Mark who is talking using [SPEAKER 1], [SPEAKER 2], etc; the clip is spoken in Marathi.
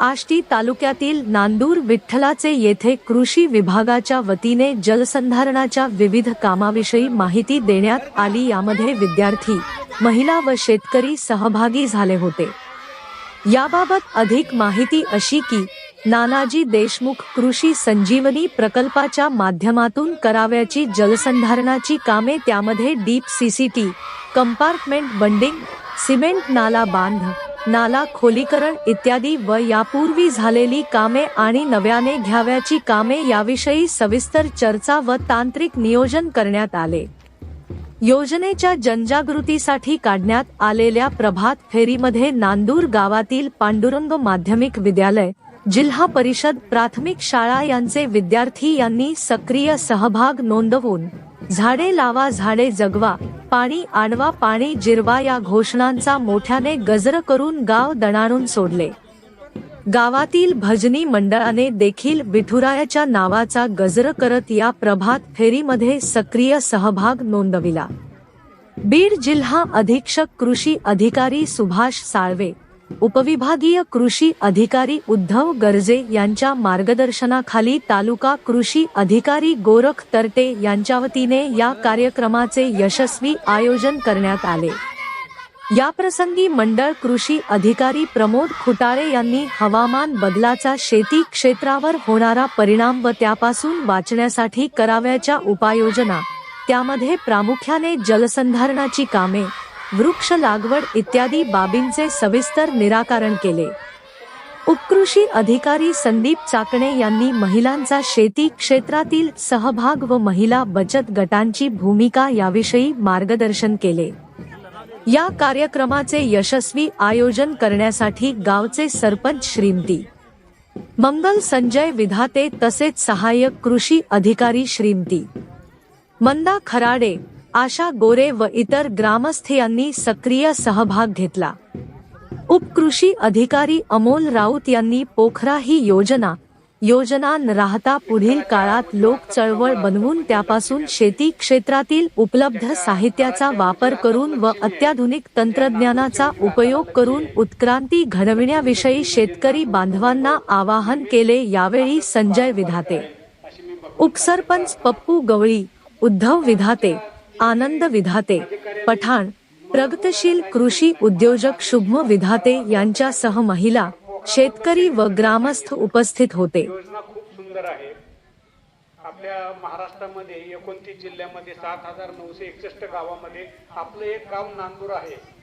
[SPEAKER 1] आष्टी तालुक्यातील नांदूर विठ्ठलाचे येथे कृषी विभागाच्या वतीने जलसंधारणाच्या विविध कामाविषयी माहिती देण्यात आली. यामध्ये विद्यार्थी महिला व शेतकरी सहभागी झाले होते. याबाबत अधिक माहिती अशी की नानाजी देशमुख कृषी संजीवनी प्रकल्पाच्या माध्यमातून कराव्याची जलसंधारणाची कामे त्यामध्ये deep CCT compartment bunding cement नाला बांध नाला खोलीकरण इत्यादी व यापूर्वी झालेली कामे आणि नव्याने घ्याव्याची कामे याविषयी सविस्तर चर्चा व तांत्रिक नियोजन करण्यात आले. योजनेच्या जनजागृतीसाठी काढण्यात आलेल्या प्रभात फेरीमध्ये नांदूर गावातील पांडुरंग माध्यमिक विद्यालय जिल्हा परिषद प्राथमिक शाळा यांचे विद्यार्थी यांनी सक्रिय सहभाग नोंदवून झाडे लावा झाडे जगवा पाणी आणवा पाणी जिरवा या घोषणांचा मोठ्याने गजर करून गाव दणाणून सोडले. गावातील भजनी मंडळाने देखील विठुरायाच्या नावाचा गजर करत या प्रभात फेरीमध्ये सक्रिय सहभाग नोंदविला. बीड जिल्हा अधीक्षक कृषी अधिकारी सुभाष साळवे उपविभागीय कृषी अधिकारी उद्धव गर्जे यांच्या मार्गदर्शनाखाली तालुका कृषी अधिकारी गोरख तरटे यांच्या वतीने या कार्यक्रमाचे यशस्वी आयोजन करण्यात आले. याप्रसंगी मंडळ कृषी अधिकारी प्रमोद खुटारे यांनी हवामान बदलाचा शेती क्षेत्रावर होणारा परिणाम व त्यापासून वाचण्यासाठी कराव्याच्या उपाययोजना त्यामध्ये प्रामुख्याने जलसंधारणाची कामे वृक्ष लागवड इत्यादी बाबींचे सविस्तर निराकरण केले. उपकृषी अधिकारी संदीप चाकणे यांनी महिलांचा शेती क्षेत्रातील सहभाग व महिला बचत गटांची भूमिका याविषयी मार्गदर्शन केले. या कार्यक्रमाचे यशस्वी आयोजन करण्यासाठी गावचे सरपंच श्रीमती मंगल संजय विधाते तसेच सहाय्यक कृषी अधिकारी श्रीमती मंदा खराडे आशा गोरे व इतर ग्रामस्थ यांनी सक्रिय सहभाग घेतला. उपकृषी अधिकारी अमोल राऊत यांनी पोखरा ही योजना योजना न राहता पुढील काळात लोक चळवळ बनवून त्यापासून शेती क्षेत्रातील उपलब्ध साहित्याचा वापर करून व अत्याधुनिक तंत्रज्ञानाचा उपयोग करून उत्क्रांती घडविण्याविषयी शेतकरी बांधवांना आवाहन केले यावेळी संजय विधाते. उपसरपंच पप्पू गवळी उद्धव विधाते आनंद विधाते. पठाण प्रगतशील कृषी उद्योजक शुभम विधाते यांच्यासह महिला शेतकरी व ग्रामस्थ उपस्थित होते.
[SPEAKER 2] खूप सुंदर आहे. आपल्या महाराष्ट्रामध्ये एकोणतीस जिल्ह्यामध्ये सात हजार नऊशे एकसष्ट गावामध्ये आपलं एक गाव नांदूर आहे.